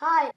Hi.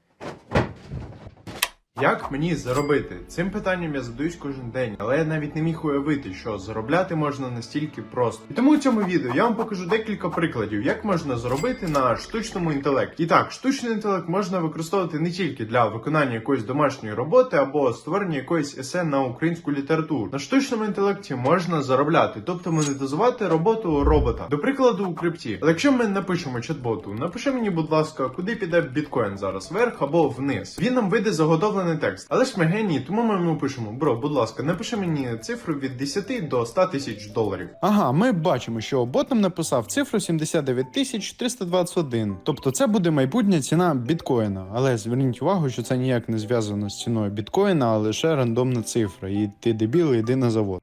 Як мені заробити? Цим питанням я задаюсь кожен день, але я навіть не міг уявити, що заробляти можна настільки просто. І тому у цьому відео я вам покажу декілька прикладів, як можна заробити на штучному інтелекті. І так, штучний інтелект можна використовувати не тільки для виконання якоїсь домашньої роботи або створення якоїсь есе на українську літературу. На штучному інтелекті можна заробляти, тобто монетизувати роботу робота. До прикладу, у крипті. Але якщо ми напишемо чат-боту, напиши мені, будь ласка, куди піде біткоін зараз, вверх або вниз. Він нам вийде заготовлений текст. Але ж ми генії, тому ми йому пишемо: бро, будь ласка, напиши мені цифру від 10 до 100 тисяч доларів. Ага, ми бачимо, що бот нам написав цифру 79 тисяч 321. Тобто це буде майбутня ціна біткоїна. Але зверніть увагу, що це ніяк не зв'язано з ціною біткоїна, а лише рандомна цифра. І ти дебіл, йди на завод.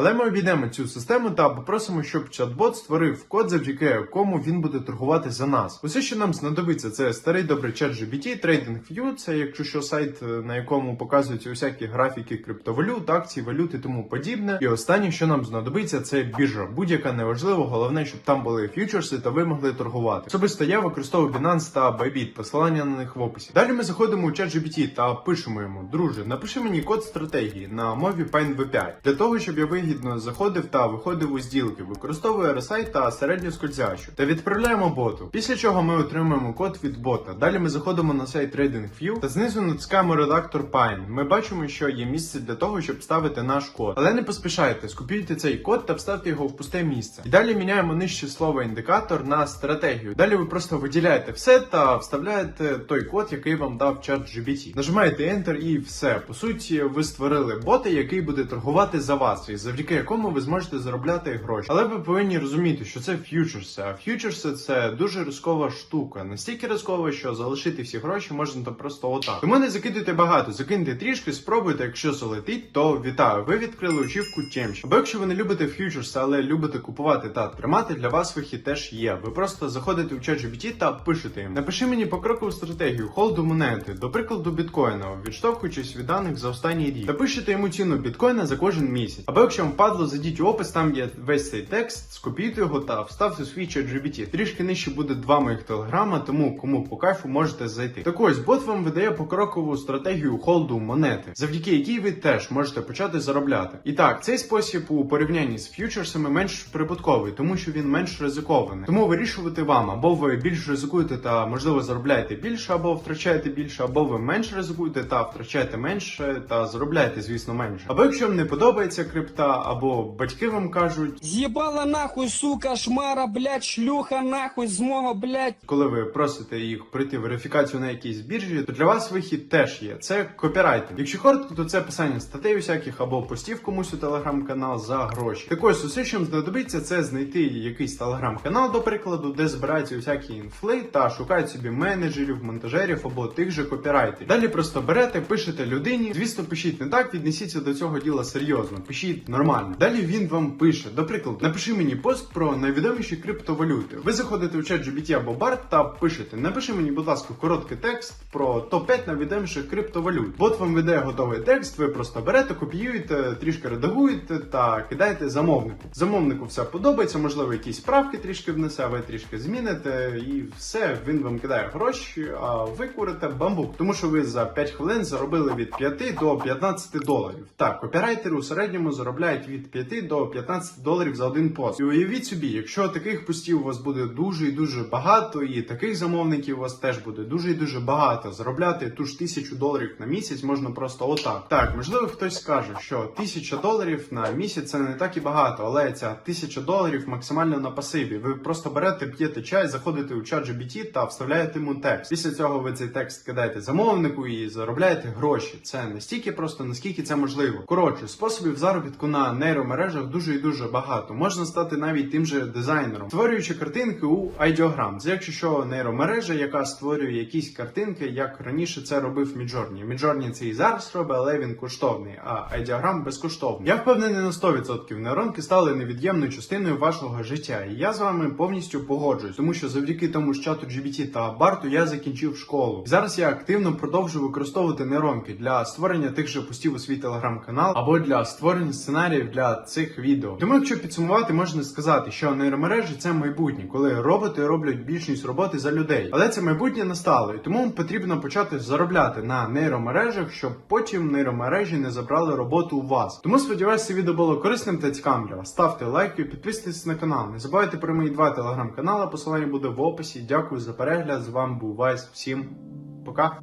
Але ми обійдемо цю систему та попросимо, щоб чат-бот створив код, завдяки якому він буде торгувати за нас. Усе, що нам знадобиться, це старий добрий чат GBT, TradingView, це якщо що сайт, е, на якому показуються усякі графіки криптовалют, акцій, валют і тому подібне. І останнє, що нам знадобиться, це біржа. Будь-яка неважливо, головне, щоб там були фьючерси та ви могли торгувати. Особисто я використовую Binance та Bybit, посилання на них в описі. Далі ми заходимо у чат GPT та пишемо йому: друже, напиши мені код стратегії на мові PineV5 для того, щоб я вигідно заходив та виходив у зділки, використовую RSI та середню скользящу та відправляємо боту. Після чого ми отримуємо код від бота. Далі ми заходимо на сайт TradingView та знизу натискаємо редактор Pine. Ми бачимо, що є місце для того, щоб ставити наш код. Але не поспішайте, скопіюйте цей код та вставте його в пусте місце. І далі міняємо нижче слово індикатор на стратегію. Далі ви просто виділяєте все та вставляєте той код, який вам дав чат GBT. Нажимаєте Enter і все. По суті, ви створили бота, який буде торгувати за вас, і завдяки якому ви зможете заробляти гроші. Але ви повинні розуміти, що це фьючерси. А фьючерси це дуже рискова штука. Настільки рискова, що залишити всі гроші можна то просто отак. Тому не закидуйте багато, закиньте трішки, спробуйте. Якщо залетить, то вітаю. Ви відкрили очівку чемч. Або якщо ви не любите фьючерси, але любите купувати та тримати, для вас вихід теж є. Ви просто заходите в чат GPT та пишете їм. Напиши мені покрокову стратегію холду монети, до прикладу біткоїна, відштовхуючись від даних за останній рік. Та пишете йому ціну біткоїна за кожен місяць. Або якщо вам падло, зайдіть у опис, там є весь цей текст, скопіюйте його та вставте свій чат GBT. Трішки нижче буде два моїх телеграма, тому кому по кайфу можете зайти. Так ось, бот вам видає покрокову стратегію холду монети, завдяки якій ви теж можете почати заробляти. І так, цей спосіб у порівнянні з фьючерсами менш прибутковий, тому що він менш ризикований. Тому вирішувати вам, або ви більш ризикуєте та можливо заробляєте більше, або втрачаєте більше, або ви менш ризикуєте та втрачаєте менше та заробляєте, звісно, менше. Або якщо вам не подобається крипта, або батьки вам кажуть, Съебала нахуй, сука, шмара, блядь, шлюха, нахуй, з мого, блядь. коли ви просите їх пройти верифікацію на якійсь біржі, то для вас вихід теж є. Це копірайтинг. Якщо коротко, то це писання статей усяких або постів комусь у телеграм-канал за гроші. Так ось усе, що вам знадобиться, це знайти якийсь телеграм-канал, до прикладу, де збираються усякі інфли та шукають собі менеджерів, монтажерів або тих же копірайтерів. Далі просто берете, пишете людині. Звісно, пишіть не так, віднесіться до цього діла серйозно, пишіть нормально. Далі він вам пише, до напиши мені пост про найвідоміші криптовалюти. Ви заходите в чат GBT або BART та пишете, напиши мені, будь ласка, короткий текст про топ-5 найвідоміших криптовалют. Бот вам видає готовий текст, ви просто берете, копіюєте, трішки редагуєте та кидаєте замовнику. Замовнику все подобається, можливо, якісь правки трішки внесе, ви трішки зміните, і все, він вам кидає гроші, а ви курите бамбук. Тому що ви за 5 хвилин заробили від 5 до 15 доларів. Так, копірайтери у середньому заробляють від 5 до 15 доларів за один пост. І уявіть собі, якщо таких постів у вас буде дуже і дуже багато, і таких замовників у вас теж буде дуже і дуже багато. Заробляти ту ж тисячу доларів на місяць можна просто отак. Так, можливо, хтось скаже, що тисяча доларів на місяць це не так і багато, але ця тисяча доларів максимально на пасиві. Ви просто берете, п'єте чай, заходите у чат GBT та вставляєте йому текст. Після цього ви цей текст кидаєте замовнику і заробляєте гроші. Це настільки просто, наскільки це можливо. Коротше, способів заробітку на нейромережах дуже і дуже багато. Можна стати навіть тим же дизайнером, створюючи картинки у Ideogram. Це якщо що нейромережа, яка створює якісь картинки, як раніше це робив Midjourney. Midjourney це і зараз робить, але він коштовний, а Ideogram безкоштовний. Я впевнений на 100% нейронки стали невід'ємною частиною вашого життя. І я з вами повністю погоджуюсь, тому що завдяки тому ж чату GBT та Барту я закінчив школу. Зараз я активно продовжую використовувати нейронки для створення тих же постів у свій телеграм-канал або для створення сценарію сценаріїв для цих відео. Тому, якщо підсумувати, можна сказати, що нейромережі це майбутнє, коли роботи роблять більшість роботи за людей. Але це майбутнє настало, і тому потрібно почати заробляти на нейромережах, щоб потім нейромережі не забрали роботу у вас. Тому сподіваюся, це відео було корисним та цікавим для вас. Ставте лайки, підписуйтесь на канал. Не забувайте про мої два телеграм-канали. Посилання буде в описі. Дякую за перегляд. З вами був Вайс. Всім пока.